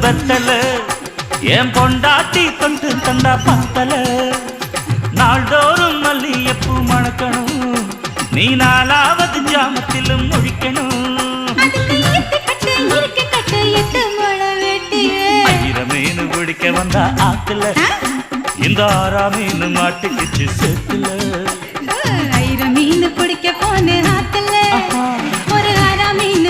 பத்தல என் பொண்டாட்டி கொண்டு தந்தா பத்தல. நாள்தோறும் மல்லியப்பூ மணக்கணும். நீ நாளாவது ஜாமத்திலும் முழிக்கணும். பிடிக்க வந்தா ஆத்துல இந்த ஆறா மீன் மாட்டுக்குச்சு செத்துல. ஆயிரம் மீன் பிடிக்க போன ஆத்துல ஒரு ஆறா மீன்